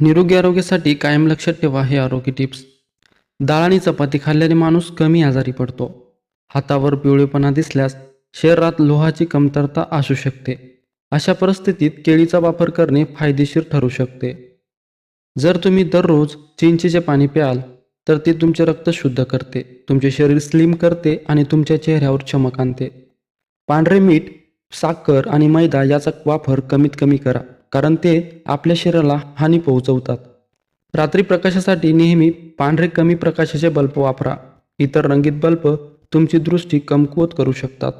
निरोगी आरोग्यासाठी कायम लक्षात ठेवा हे आरोग्य टिप्स. डाळ आणि चपाती खाल्ल्याने माणूस कमी आजारी पडतो. हातावर पिवळेपणा दिसल्यास शरीरात लोहाची कमतरता असू शकते. अशा परिस्थितीत केळीचा वापर करणे फायदेशीर ठरू शकते. जर तुम्ही दररोज चिंचेचे पाणी प्याल तर ते तुमचे रक्त शुद्ध करते तुमचे शरीर स्लिम करते आणि तुमच्या चेहऱ्यावर चमक आणते. पांढरे मीठ साखर आणि मैदा याचा वापर कमीत कमी करा. कारण ते आपल्या शरीराला हानी पोहोचवतात. रात्री प्रकाशासाठी नेहमी पांढरे कमी प्रकाशाचे बल्ब वापरा. इतर रंगीत बल्ब तुमची दृष्टी कमकुवत करू शकतात.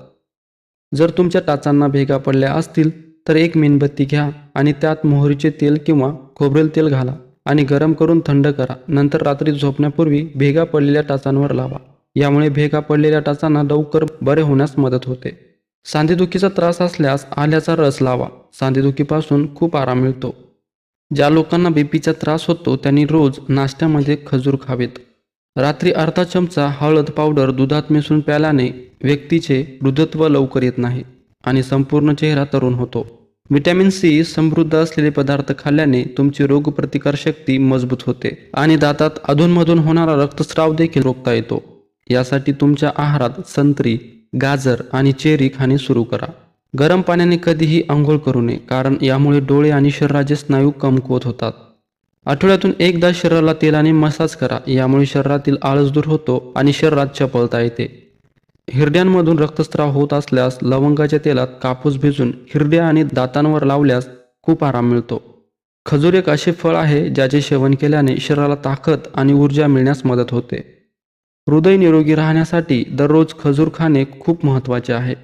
जर तुमच्या टाचांना भेगा पडल्या असतील तर एक मेणबत्ती घ्या आणि त्यात मोहरीचे तेल किंवा खोबरेल तेल घाला आणि गरम करून थंड करा. नंतर रात्री झोपण्यापूर्वी भेगा पडलेल्या टाचांवर लावा. यामुळे भेगा पडलेल्या टाचांना लवकर बरे होण्यास मदत होते. सांधेदुखीचा त्रास असल्यास आल्याचा रस लावा. सांधेदुखीपासून खूप आराम मिळतो. ज्या लोकांना बीपीचा त्रास होतो त्यांनी रोज नाश्त्यामध्ये खजूर खावेत. रात्री अर्धा चमचा हळद पावडर दुधात मिसळून प्याल्याने व्यक्तीचे वृद्धत्व लवकर येत नाही आणि संपूर्ण चेहरा तरुण होतो. व्हिटॅमिन सी समृद्ध असलेले पदार्थ खाल्ल्याने तुमची रोगप्रतिकारशक्ती मजबूत होते आणि दातात अधूनमधून होणारा रक्तस्राव देखील रोखता येतो. यासाठी तुमच्या आहारात संत्री गाजर आणि चेरी खाणे सुरू करा. गरम पाण्याने कधीही आंघोळ करू नये कारण यामुळे डोळे आणि शरीराचे स्नायू कमकुवत होतात. आठवड्यातून एकदा शरीराला तेलाने मसाज करा यामुळे शरीरातील आळस दूर होतो आणि शरीरात चपलता येते. हिरड्यांमधून रक्तस्राव होत असल्यास लवंगाच्या तेलात कापूस भिजून हिरड्या आणि दातांवर लावल्यास खूप आराम मिळतो. खजूर एक असे फळ आहे ज्याचे सेवन केल्याने शरीराला ताकद आणि ऊर्जा मिळण्यास मदत होते. हृदय निरोगी राहण्यासाठी दररोज खजूर खाणे खूप महत्त्वाचे आहे.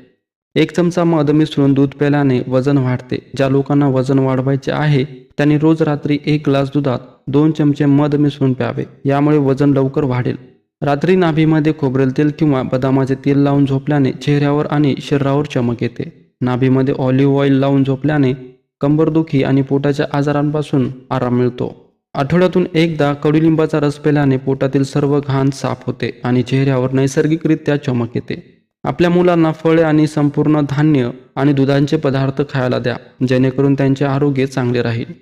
एक चमचा मध मिसळून दूध प्यायल्याने वजन वाढते. ज्या लोकांना वजन वाढवायचे आहे त्यांनी रोज रात्री एक ग्लास दुधात दोन चमचे मध मिसळून प्यावे. यामुळे वजन लवकर वाढेल. रात्री नाभीमध्ये खोबरेल तेल किंवा बदामाचे तेल लावून झोपल्याने चेहऱ्यावर आणि शरीरावर चमक येते. नाभीमध्ये ऑलिव्ह ऑइल लावून झोपल्याने कंबरदुखी आणि पोटाच्या आजारांपासून आराम मिळतो. आठवड्यातून एकदा कडुलिंबाचा रस प्याल्याने पोटातील सर्व घाण साफ होते आणि चेहऱ्यावर नैसर्गिकरित्या चमक येते. आपल्या मुलांना फळे आणि संपूर्ण धान्य आणि दुधांचे पदार्थ खायला द्या जेणेकरून त्यांचे आरोग्य चांगले राहील.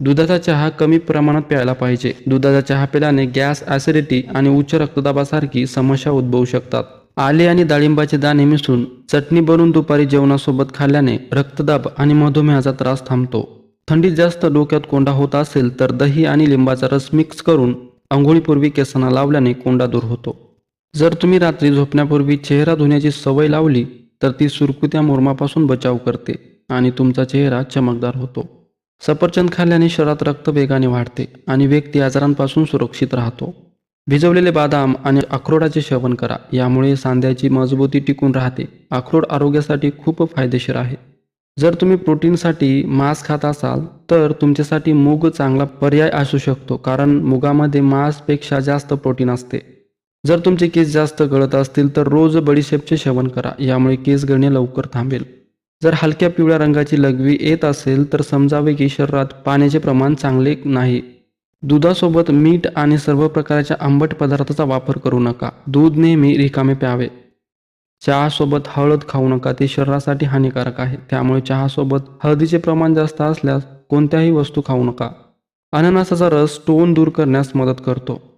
दुधाचा चहा कमी प्रमाणात प्यायला पाहिजे. दुधाचा चहा पिल्याने गॅस ॲसिडिटी आणि उच्च रक्तदाबासारखी समस्या उद्भवू शकतात. आले आणि डाळिंबाचे दाणे मिसळून चटणी बनवून दुपारी जेवणासोबत खाल्ल्याने रक्तदाब आणि मधुमेहाचा त्रास थांबतो. थंडीत जास्त डोक्यात कोंडा होत असेल तर दही आणि लिंबाचा रस मिक्स करून आंघोळीपूर्वी केसांना लावल्याने कोंडा दूर होतो. जर तुम्ही रात्री झोपण्यापूर्वी चेहरा धुण्याची सवय लावली तर ती सुरकुत्या मुरमापासून बचाव करते आणि तुमचा चेहरा चमकदार होतो. सफरचंद खाल्ल्याने शरीरात रक्त वेगाने वाढते आणि व्यक्ती आजारांपासून सुरक्षित राहतो. भिजवलेले बदाम आणि अक्रोडाचे सेवन करा यामुळे सांध्याची मजबूती टिकून राहते. अक्रोड आरोग्यासाठी खूप फायदेशीर आहे. जर तुम्ही प्रोटीनसाठी मांस खात असाल तर तुमच्यासाठी मूग चांगला पर्याय असू शकतो कारण मुगामध्ये मांसपेक्षा जास्त प्रोटीन असते. जर तुमचे केस जास्त गळत असतील तर रोज बडीशेपचे सेवन करा यामुळे केस गळणे लवकर थांबेल. जर हलक्या पिवळ्या रंगाची लघवी येत असेल तर समजावे की शरीरात पाण्याचे प्रमाण चांगले नाही. दुधासोबत मीठ आणि सर्व प्रकारच्या आंबट पदार्थाचा वापर करू नका. दूध नेहमी रिकामे प्यावे. चहासोबत हळद खाऊ नका ते शरीरासाठी हानिकारक आहे. त्यामुळे चहासोबत हळदीचे प्रमाण जास्त असल्यास कोणत्याही वस्तू खाऊ नका. अननसाचा रस स्टोन दूर करण्यास मदत करतो.